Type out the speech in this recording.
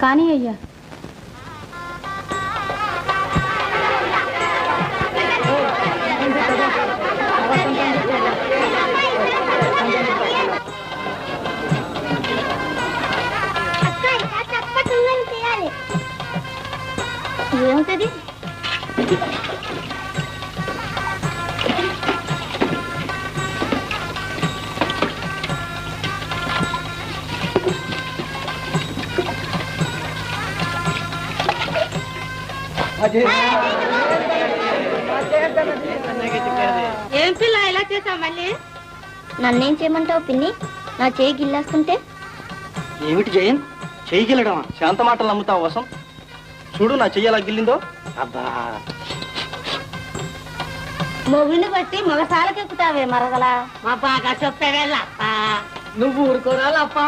కానీ అయ్యా. ఏమిటది ఏం పిల్ల ఇలా చేసావు మళ్ళీ? నన్నేం చేయమంటావు పిన్ని? నా చేయి గిల్లేస్తుంటే? ఏమిటి జయన్ చేయగలడమా శాంత మాటలు నమ్ముతావు వసం చూడు నా చెయ్యి ఎలా గిల్లిందో. అబ్బా. మొగుడిని బట్టి మగసాలకెక్కుతావే మరదలా. మా బాగా చెప్పే వెళ్ళ నువ్వు ఊరుకోరాలప్పా